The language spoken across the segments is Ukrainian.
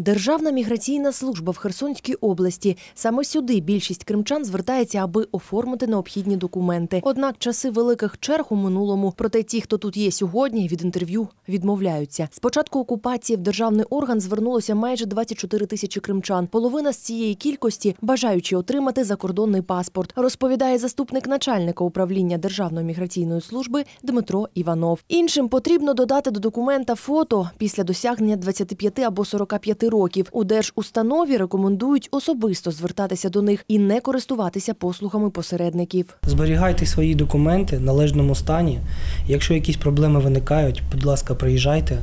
Державна міграційна служба в Херсонській області. Саме сюди більшість кримчан звертається, аби оформити необхідні документи. Однак часи великих черг у минулому. Проте ті, хто тут є сьогодні, від інтерв'ю відмовляються. З початку окупації в державний орган звернулося майже 24 тисячі кримчан. Половина з цієї кількості бажаючи отримати закордонний паспорт, розповідає заступник начальника управління Державної міграційної служби Дмитро Іванов. Іншим потрібно додати до документа фото після досягнення 25 або 45 років. У держустанові рекомендують особисто звертатися до них і не користуватися послугами посередників. Зберігайте свої документи в належному стані. Якщо якісь проблеми виникають, будь ласка, приїжджайте,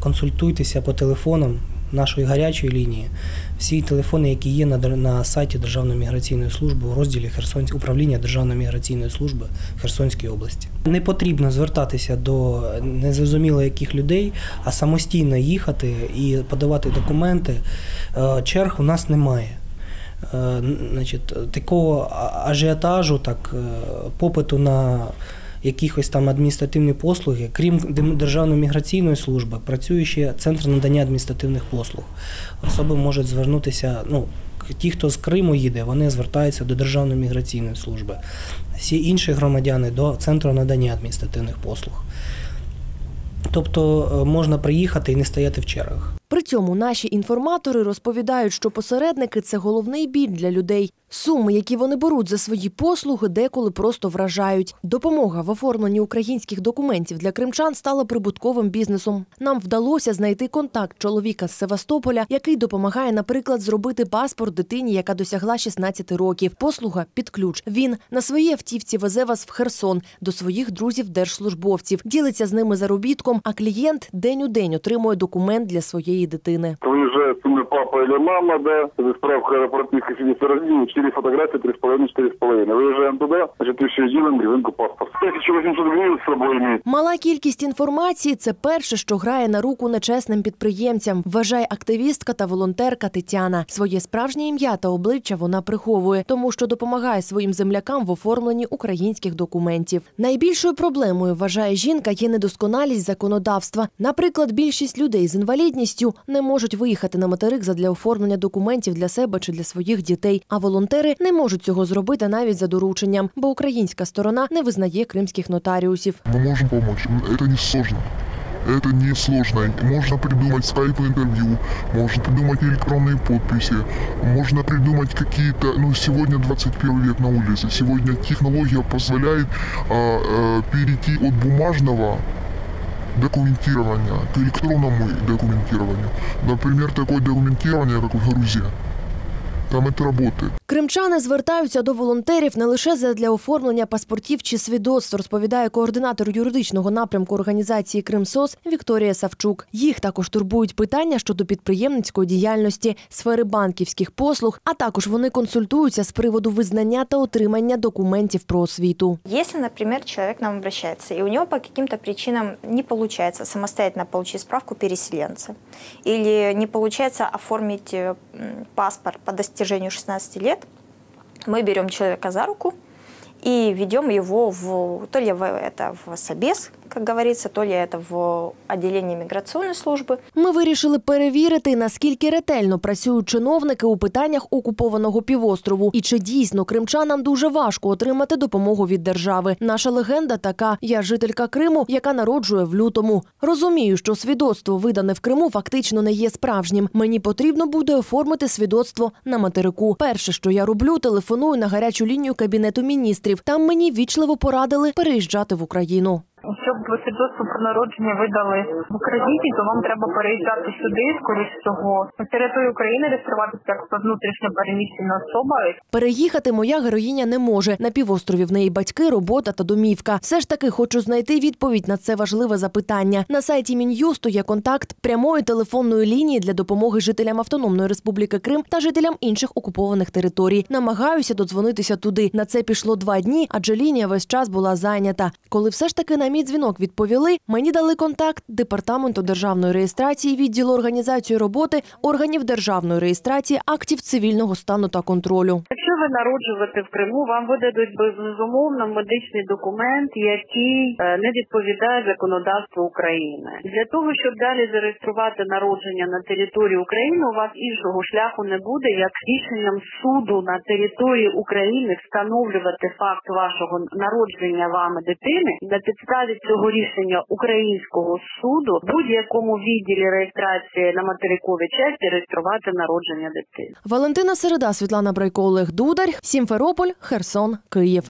консультуйтеся по телефонам нашої гарячої лінії. Всі телефони, які є на, на сайті Державної міграційної служби у розділі Херсонськ... управління Державної міграційної служби Херсонської області. Не потрібно звертатися до незрозуміло яких людей, а самостійно їхати і подавати документи. Е, Черг у нас немає. Е, значить, такого ажіотажу, так, е, попиту на якихось там адміністративні послуги, крім Державної міграційної служби, працює ще центр надання адміністративних послуг. Особи можуть звернутися, ну, ті, хто з Криму їде, вони звертаються до Державної міграційної служби. Всі інші громадяни до центру надання адміністративних послуг. Тобто е, можна приїхати і не стояти в чергах. При цьому наші інформатори розповідають, що посередники це головний біль для людей. Суми, які вони беруть за свої послуги, деколи просто вражають. Допомога в оформленні українських документів для кримчан стала прибутковим бізнесом. Нам вдалося знайти контакт чоловіка з Севастополя, який допомагає, наприклад, зробити паспорт дитині, яка досягла 16 років. Послуга під ключ. Він на своїй автівці везе вас в Херсон до своїх друзів-держслужбовців, ділиться з ними заробітком. А клієнт день у день отримує документ для своєї дитини. Приїжджає папа или мама, да, это справка о прописке свидетельства о рождении, 4 фотографии, 3,5-4,5. Выезжаем туда, значит, еще делаем гривенку паспорт. 1800 гривен с собой иметь. Мала кількість інформації це перше, що грає на руку нечесним підприємцям, вважає активістка та волонтерка Тетяна. Своє справжнє ім'я та обличчя вона приховує, тому що допомагає своїм землякам в оформленні українських документів. Найбільшою проблемою вважає жінка є недосконалість законодавства. Наприклад, більшість людей з інвалідністю не можуть виїхати на материк задля оформлення документів для себе чи для своїх дітей. А волонтери не можуть цього зробити навіть за дорученням, бо українська сторона не визнає кримських нотаріусів. Мы можем помочь. Это не сложно. Это не сложно. Можно придумать скайп-интервью, можно придумать электронные подписи, можно придумать какие-то... Ну, сегодня 21 век на улице. Сегодня технология позволяет а, а, перейти от бумажного документирования к электронному документированию. Например, такое документирование, как в Грузии. Там это работает. Кримчани звертаються до волонтерів не лише для оформлення паспортів чи свідоцтв, розповідає координатор юридичного напрямку організації Кримсос Вікторія Савчук. Їх також турбують питання щодо підприємницької діяльності, сфери банківських послуг, а також вони консультуються з приводу визнання та отримання документів про освіту. Если, например, человек к нам обращается, и у него по каким-то причинам не получается самостоятельно получить справку переселенца, или не получается оформить э, паспорт по достижению 16 лет, мы берем человека за руку и ведем его в то ли в, это в Собес, как говорится, то ли это в отделение миграционной службы, Ми вирішили перевірити, наскільки ретельно працюють чиновники у питаннях окупованого півострову, і чи дійсно кримчанам дуже важко отримати допомогу від держави. Наша легенда така: я жителька Криму, яка народжує в лютому. Розумію, що свідоцтво, видане в Криму, фактично не є справжнім. Мені потрібно буде оформити свідоцтво на материку. Перше, що я роблю, телефоную на гарячу лінію кабінету міністрів. Там мені вічливо порадили переїжджати в Україну. Щоб свідоцтво про народження видали в Україні, то вам треба переїжджати сюди, скоріш всього, на територію України реєструватися як внутрішньо переміщена особа. Переїхати моя героїня не може. На півострові в неї батьки, робота та домівка. Все ж таки хочу знайти відповідь на це важливе запитання. На сайті Мін'юсту є контакт прямої телефонної лінії для допомоги жителям Автономної Республіки Крим та жителям інших окупованих територій. Намагаюся додзвонитися туди. На це пішло два дні, адже лінія весь час була зайнята. Коли все ж таки на мій дзвінок відповіли, мені дали контакт департаменту державної реєстрації, відділу організації роботи органів державної реєстрації актів цивільного стану та контролю. Якщо ви народжувати в Криму, вам видадуть безумовно медичний документ, який е, не відповідає законодавству України. Для того щоб далі зареєструвати народження на території України, у вас іншого шляху не буде, як рішенням суду на території України встановлювати факт вашого народження вами дитини на підставі цього рішення українського суду будь-якому відділі реєстрації на материковій часті реєструвати народження дитини. Валентина Середа, Світлана Брайко, Олег Дудар, Сімферополь, Херсон, Київ.